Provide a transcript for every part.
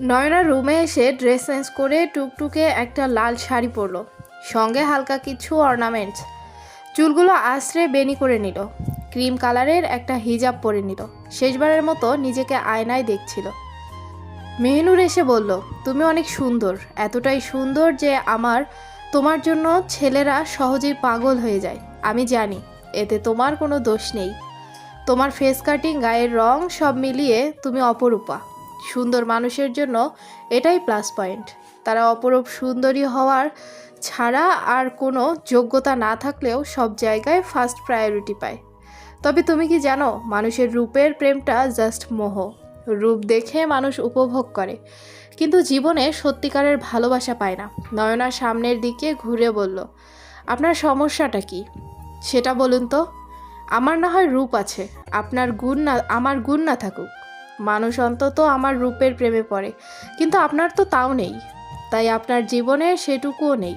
নয়না রুমে এসে dress change করে টুকটুকে একটা লাল শাড়ি পরলো। সঙ্গে হালকা কিছু অর্নামেন্টস। চুলগুলো আশ্রে বেনি করে নিল। ক্রিম কালারের একটা হিজাব পরে নিল। শেষবারের মতো নিজেকে আয়নায় দেখছিল। মেহনুর এসে বলল, তুমি অনেক সুন্দর। এতটাই সুন্দর যে আমার, তোমার জন্য ছেলেরা সহজেই পাগল হয়ে যায়। আমি জানি, এতে তোমার কোনো দোষ নেই। তোমার ফেস কাটিং, গায়ের রং সব মিলিয়ে তুমি অপরূপা। সুন্দর মানুষের জন্য এটাই প্লাস পয়েন্ট তারা অপরূপ সুন্দরী হওয়ার ছাড়া আর কোনো যোগ্যতা না থাকলেও সব জায়গায় ফার্স্ট প্রায়োরিটি পায়। তবে তুমি কি জানো, মানুষের রূপের প্রেমটা জাস্ট মোহ। রূপ দেখে মানুষ উপভোগ করে। কিন্তু জীবনে সত্যিকারের ভালোবাসা পায় না। নয়না সামনের দিকে ঘুরে বলল, আপনার সমস্যাটা কি? সেটা বলুন তো, আমার না হয় রূপ আছে। আপনার গুণ না, আমার গুণ না থাকুক। মানুষ অন্তত আমার রূপের প্রেমে পড়ে। কিন্তু আপনার তো তাও নেই। তাই আপনার জীবনে সেটুকুও নেই।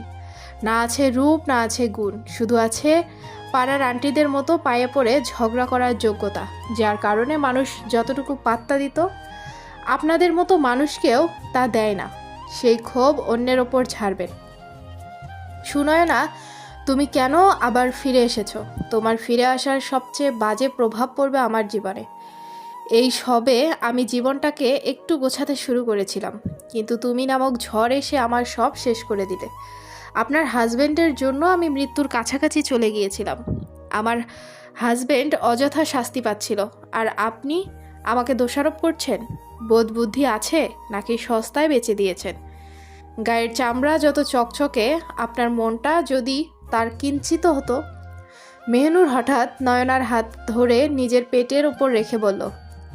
না আছে রূপ, না আছে গুণ। শুধু আছে পাড়ার আন্টিদের মতো পায়ে পড়ে ঝগড়া করার যোগ্যতা, যার কারণে মানুষ যতটুকু পাত্তা দিত, আপনাদের মতো মানুষকেও তা দেয় না। সেই ক্ষোভ অন্যের ওপর ছাড়বেন শুনয় না তুমি কেন আবার ফিরে এসেছ? তোমার ফিরে আসার সবচেয়ে বাজে প্রভাব পড়বে আমার জীবনে। এই সবে আমি জীবনটাকে একটু গোছাতে শুরু করেছিলাম, কিন্তু তুমি নামক ঝড় এসে আমার সব শেষ করে দিলে। আপনার হাজবেন্ডের জন্য আমি মৃত্যুর কাছাকাছি চলে গিয়েছিলাম। আমার হাজবেন্ড অযথা শাস্তি পাচ্ছিল, আর আপনি আমাকে দোষারোপ করছেন? বোধ বুদ্ধি আছে নাকি সস্তায় বেচে দিয়েছেন? গায়ের চামড়া যত চকচকে, আপনার মনটা যদি তার কিঞ্চিত হতো? মেহনুর হঠাৎ নয়নার হাত ধরে নিজের পেটের ওপর রেখে বলল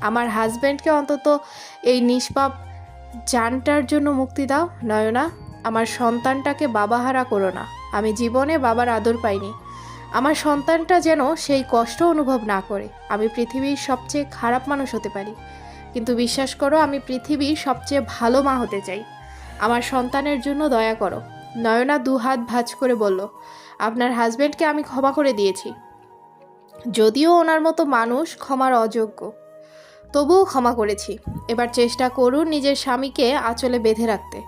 আমার হাজব্যান্ডকে অন্তত এই নিষ্পাপ জানটার জন্য মুক্তি দাও, নয়না। আমার সন্তানটাকে বাবাহারা করো না। আমি জীবনে বাবার আদর পাইনি। আমার সন্তানটা যেন সেই কষ্ট অনুভব না করে। আমি পৃথিবীর সবচেয়ে খারাপ মানুষ হতে পারি। কিন্তু বিশ্বাস করো, আমি পৃথিবীর সবচেয়ে ভালো মা হতে চাই। আমার সন্তানের জন্য দয়া করো। নয়না দু হাত ভাঁজ করে বলল, আপনার হাজব্যান্ডকে আমি ক্ষমা করে দিয়েছি। যদিও ওনার মতো মানুষ ক্ষমার অযোগ্য। তবুও ক্ষমা করেছি। এবার চেষ্টা করুন নিজের স্বামীকে আঁচলে বেঁধে রাখতে।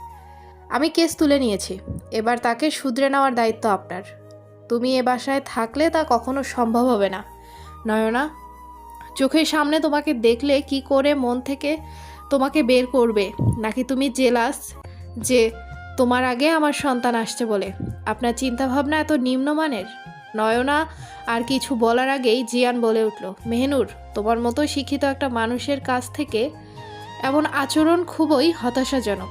আমি কেস তুলে নিয়েছি। এবার তাকে শুধরে নেওয়ার দায়িত্ব আপনার। তুমি এ বাসায় থাকলে তা কখনো সম্ভব হবে না। নয়না, চোখের সামনে তোমাকে দেখলে কি করে মন থেকে তোমাকে বের করবে? নাকি তুমি জেলাস যে তোমার আগে আমার সন্তান আসছে বলে? আপনার চিন্তাভাবনা এত নিম্নমানের? নয়না, আর কিছু বলার আগেই জিয়ান বলে উঠল, মেহনুর তোমার মতো শিক্ষিত একটা মানুষের কাছ থেকে এমন আচরণ খুবই হতাশাজনক।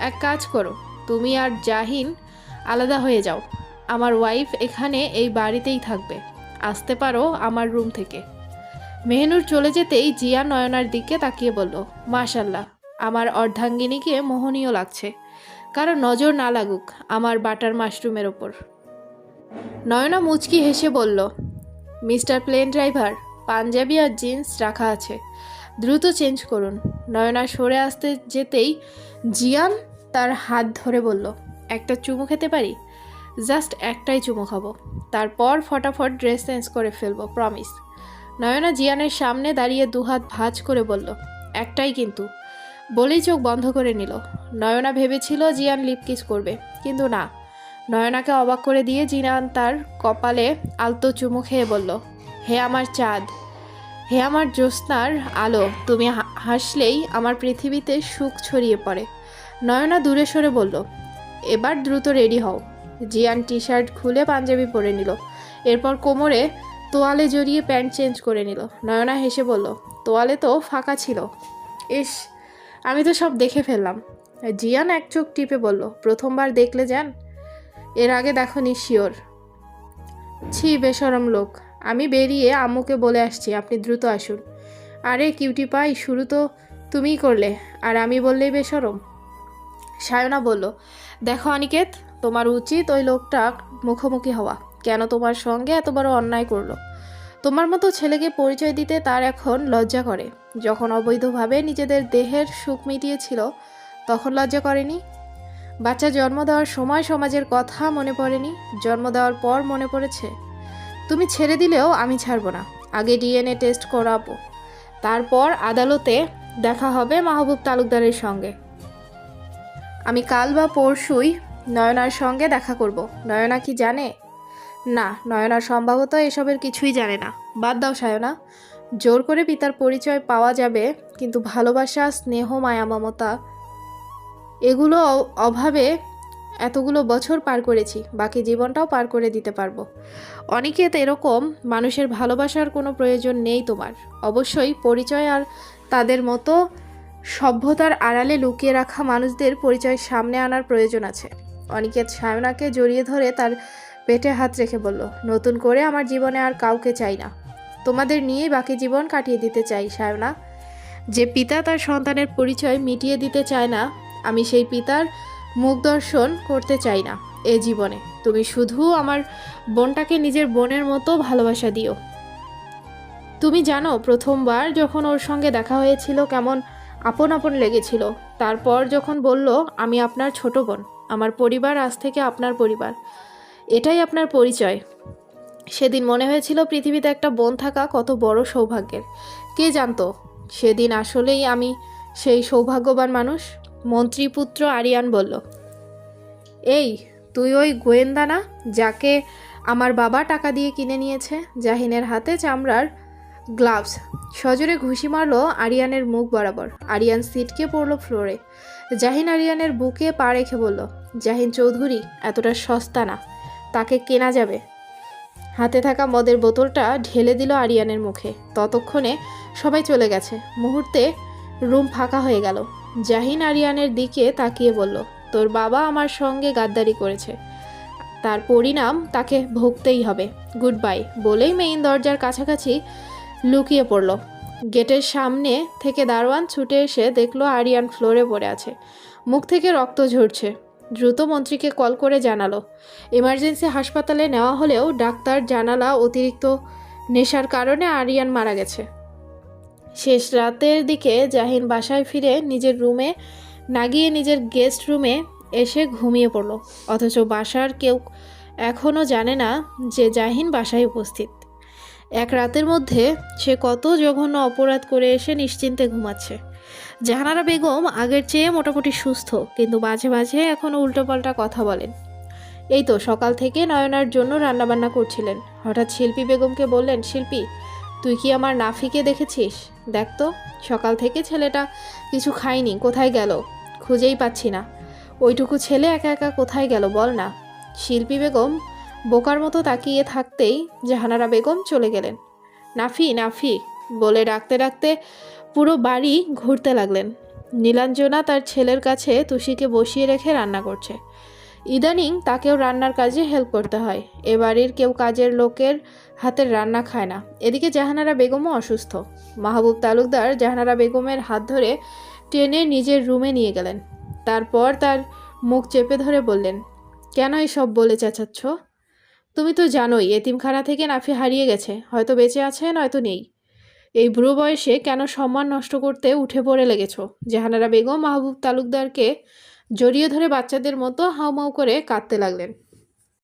এক কাজ করো, তুমি আর জাহিন আলাদা হয়ে যাও। আমার ওয়াইফ এখানে এই বাড়িতেই থাকবে। আসতে পারো আমার রুম থেকে। মেহনুর চলে যেতেই জিয়া নয়নার দিকে তাকিয়ে বলল মাশাল্লাহ আমার অর্ধাঙ্গিনীকে মোহনীয় লাগছে। কারও নজর না লাগুক আমার বাটার মাশরুমের ওপর। নয়না মুচকি হেসে বলল, মিস্টার প্লেন ড্রাইভার পাঞ্জাবি আর জিন্স রাখা আছে। দ্রুত চেঞ্জ করুন। নয়না সরে আসতে যেতেই জিয়ান তার হাত ধরে বলল, একটা চুমু খেতে পারি? জাস্ট একটাই চুমু খাব। তারপর ফটাফট ড্রেস চেঞ্জ করে ফেলব, প্রমিস। নয়না জিয়ানের সামনে দাঁড়িয়ে দুহাত ভাঁজ করে বলল, একটাই কিন্তু। বলেই চোখ বন্ধ করে নিল। নয়না ভেবেছিল জিয়ান লিপকিস করবে, কিন্তু না। নয়নাকে অবাক করে দিয়ে জিয়ান তার কপালে আলতো চুমু খেয়ে বলল হে আমার চাঁদ, হে আমার জ্যোৎস্নার আলো, তুমি হাসলেই আমার পৃথিবীতে সুখ ছড়িয়ে পড়ে। নয়না দূরে সরে বলল, এবার দ্রুত রেডি হও। জিয়ান টি শার্ট খুলে পাঞ্জাবি পরে নিল। এরপর কোমরে তোয়ালে জড়িয়ে প্যান্ট চেঞ্জ করে নিল। নয়না হেসে বলল, তোয়ালে তো ফাঁকা ছিল। ইস, আমি তো সব দেখে ফেললাম। জিয়ান এক চোখ টিপে বলল, প্রথমবার দেখলে যান এর আগে দেখো নি শিওর। ছি বেসরম লোক। আমি বেরিয়ে আম্মুকে বলে আসছি, আপনি দ্রুত আসুন। আরে, কিউটি পাই, শুরু তো তুমিই করলে। আর আমি বললেই বেসরম সায়না বলল, দেখো অনিকেত, তোমার উচিত ওই লোকটা মুখোমুখি হওয়া। কেন তোমার সঙ্গে এত বড় অন্যায় করল? তোমার মতো ছেলেকে পরিচয় দিতে তার এখন লজ্জা করে। যখন অবৈধভাবে নিজেদের দেহের সুখ মিটিয়েছিল, তখন লজ্জা করেনি। বাচ্চা জন্ম দেওয়ার সময় সমাজের কথা মনে পড়েনি, জন্ম দেওয়ার পর মনে পড়েছে। তুমি ছেড়ে দিলেও আমি ছাড়বো না। আগে ডিএনএ টেস্ট করাবো। তারপর আদালতে দেখা হবে মাহবুব তালুকদারের সঙ্গে। আমি কাল বা পরশুই নয়নার সঙ্গে দেখা করব। নয়না কি জানে? না নয়না সম্ভবত এসবের কিছুই জানে না। বাদ দাও সায়না। জোর করে পিতার পরিচয় পাওয়া যাবে, কিন্তু ভালোবাসা, স্নেহ মায়া মমতা এগুলো অভাবে এতগুলো বছর পার করেছি, বাকি জীবনটাও পার করে দিতে পারব। অনিকেত এরকম, মানুষের ভালোবাসার কোনো প্রয়োজন নেই তোমার। অবশ্যই পরিচয় আর তাদের মতো সভ্যতার আড়ালে লুকিয়ে রাখা মানুষদের পরিচয় সামনে আনার প্রয়োজন আছে। অনিকেত সায়নাকে জড়িয়ে ধরে তার পেটে হাত রেখে বলল, নতুন করে আমার জীবনে আর কাউকে চাই না। তোমাদের নিয়েই বাকি জীবন কাটিয়ে দিতে চাই, সায়না। যে পিতা তার সন্তানের পরিচয় মিটিয়ে দিতে চায় না, আমি সেই পিতার মুখ দর্শন করতে চাই না এ জীবনে। তুমি শুধু আমার বোনটাকে নিজের বোনের মতো ভালোবাসা দিও। তুমি জানো, প্রথমবার যখন ওর সঙ্গে দেখা হয়েছিল কেমন আপন আপন লেগেছিল। তারপর যখন বলল, আমি আপনার ছোট বোন, আমার পরিবার আজ থেকে আপনার পরিবার। এটাই আপনার পরিচয়। সেদিন মনে হয়েছিল পৃথিবীতে একটা বোন থাকা কত বড় সৌভাগ্যের। কে জানতো, সেদিন আসলেই আমি সেই সৌভাগ্যবান মানুষ? মন্ত্রীপুত্র আরিয়ান বলল, এই, তুই ওই গোয়েন্দা না, যাকে আমার বাবা টাকা দিয়ে কিনে নিয়েছে, জাহিনের হাতে চামড়ার গ্লাভস সজোরে ঘুষি মারলো আরিয়ানের মুখ বরাবর। আরিয়ান সিটকে পড়ল ফ্লোরে। জাহিন আরিয়ানের বুকে পা রেখে বলল, জাহিন চৌধুরী, এতটা সস্তা না, তাকে কেনা যাবে হাতে থাকা মদের বোতলটা ঢেলে দিল আরিয়ানের মুখে। ততক্ষণে সবাই চলে গেছে। মুহূর্তে রুম ফাঁকা হয়ে গেল। জাহিন আরিয়ানের দিকে তাকিয়ে বলল, তোর বাবা আমার সঙ্গে গাদ্দারি করেছে। তার পরিণাম তাকে ভুগতেই হবে। গুড বাই বলেই মেইন দরজার কাছাকাছি লুকিয়ে পড়ল। গেটের সামনে থেকে দারোয়ান ছুটে এসে দেখল আরিয়ান ফ্লোরে পড়ে আছে। মুখ থেকে রক্ত ঝরছে। দ্রুত মন্ত্রীকে কল করে জানালো। এমার্জেন্সি হাসপাতালে নেওয়া হলেও ডাক্তার জানালা অতিরিক্ত নেশার কারণে আরিয়ান মারা গেছে। শেষ রাতের দিকে জাহিন বাসায় ফিরে নিজের রুমে না গিয়ে নিজের গেস্ট রুমে এসে ঘুমিয়ে পড়ল। অথচ বাসার কেউ এখনও জানে না যে জাহিন বাসায় উপস্থিত। এক রাতের মধ্যে সে কত জঘন্য অপরাধ করে এসে নিশ্চিন্তে ঘুমাচ্ছে। জাহানারা বেগম আগের চেয়ে মোটামুটি সুস্থ, কিন্তু মাঝে মাঝে এখনও উল্টোপাল্টা কথা বলেন। এই তো সকাল থেকে নয়নার জন্য রান্নাবান্না করছিলেন। হঠাৎ শিল্পী বেগমকে বললেন, শিল্পী তুই কি আমার নাফিকে দেখেছিস? দেখ তো, সকাল থেকে ছেলেটা কিছু খায়নি, কোথায় গেল? খুঁজেই পাচ্ছি না। ওইটুকু ছেলে একা একা কোথায় গেল বল না। শিল্পী বেগম বোকার মতো তাকিয়ে থাকতেই জাহানারা বেগম চলে গেলেন। নাফি নাফি, বলে ডাকতে ডাকতে পুরো বাড়ি ঘুরতে লাগলেন। নীলাঞ্জনা তার ছেলের কাছে তুষিকে বসিয়ে রেখে রান্না করছে। ইদানিং তাকেও রান্নার কাজে হেল্প করতে হয়। এ বাড়ির কেউ কাজের লোকের হাতের রান্না খায় না। এদিকে জাহানারা বেগমও অসুস্থ। মাহবুব তালুকদার জাহানারা বেগমের হাত ধরে টেনে নিজের রুমে নিয়ে গেলেন। তারপর তার মুখ চেপে ধরে বললেন, কেন এসব বলে চেঁচাচ্ছ? তুমি তো জানোই এতিমখানা থেকে নাফি হারিয়ে গেছে। হয়তো বেঁচে আছে, নয়তো নেই। এই বুড়ো বয়সে কেন সম্মান নষ্ট করতে উঠে পড়ে লেগেছ? জাহানারা বেগম মাহবুব তালুকদারকে জড়িয়ে ধরে বাচ্চাদের মতো হাউমাউ করে কাঁদতে লাগলেন।